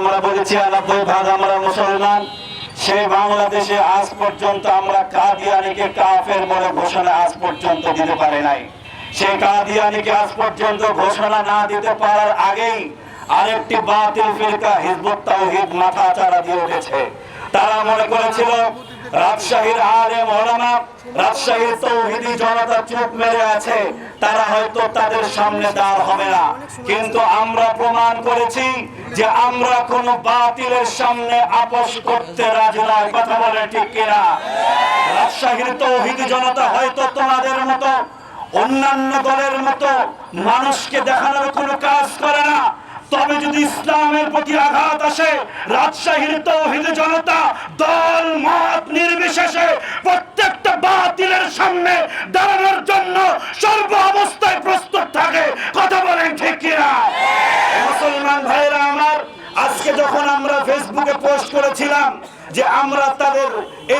আমরা বলেছি আলাপ ভাগ আমরা মুসলমান। সে বাংলাদেশে আজ পর্যন্ত আমরা কাদিয়ানিকে কাফের বলে ঘোষণা আজ পর্যন্ত দিতে পারে নাই। সে কাদিয়ানিকে আজ পর্যন্ত ঘোষণা না দিতে পারার আগেই আরেকটি বাতিল ফিরকা হিজবুত তাওহিদ মাথা চারা দিয়ে উঠেছে। তারা মনে করেছিল রাজশাহীর আলেম ওলামা রাজশাহীর তৌহিদি জনতা চুপ মেরে আছে, তারা হয়তো তাদের সামনে দাঁড় হবে না। কিন্তু আমরা প্রমাণ করেছি যে আমরা কোন বাতিলের সামনে আপোষ করতে রাজি নয় কথা বলে ঠিক কিনা? রাজশাহীর তৌহিদি জনতা হয়তো তোমাদের মতো, অন্যান্য দলের মতো মানুষকে দেখানোর কোনো কাজ করে তবে যদি ইসলামের প্রতি আঘাত আসে, রাজশাহীর তৌহিদ জনতা দল, মত নির্বিশেষে প্রত্যেকটা বাতিলের সামনে দাঁড়ানোর জন্য সর্ব অবস্থায় প্রস্তুত থাকে। কথা বলেন ঠিক কিনা? মুসলমান ভাইরা আজকে যখন আমরা ফেসবুকে পোস্ট করেছিলাম যে আমরা তাদের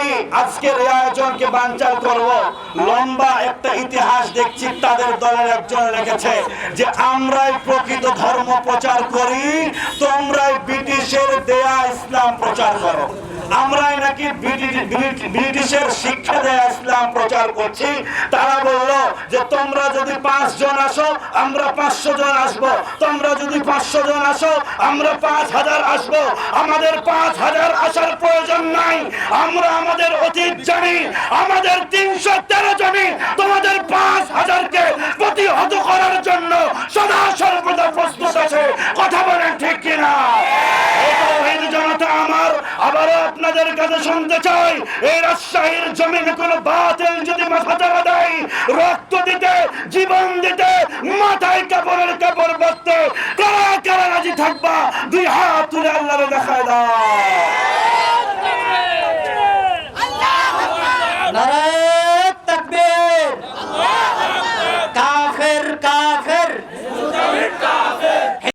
এই আজকের এই আয়োজনকে বাঞ্চাল করব, লম্বা একটা ইতিহাস দেখছি তাদের দলের একজন রেখেছে যে আমরাই প্রকৃত ধর্ম প্রচার করি, তোমরাই ব্রিটিশের দেয়া ইসলাম প্রচার করো। আমরাই নাকি ব্রিটি- ব্রিটি- ব্রিটিশের শিক্ষা দেয় ইসলাম প্রচার করছি। তারা বলল যে তোমরা যদি পাঁচ জন আসো, আমরা পাঁচশো জন আসব। তোমরা যদি পাঁচশো জন আসো, আমরা পাঁচ হাজার আসব। আমাদের পাঁচ হাজার আসার প্রয়োজন নাই। আমরা আমাদের অতীত জানি, আমাদের তিনশো তেরো জনই তোমাদের পাঁচ হাজারকে প্রতিহত করার জন্য সদা সর্বদা প্রস্তুত আছে কথা বলেন ঠিক কিনা এই তৌহিদ জনতা আমার আবারও আপনাদের কাছে শুনতে চাই, এই রাজশাহীর জমিন কোনো বাতিল যদি মাথা চারা দেয়, রক্ত দিতে, জীবন দিতে, মাথায় কাপড়ের কাপড় বাঁধতে কারা কারা রাজি থাকবা? দুই হাত তুলে আল্লাহরে দেখায় দাও।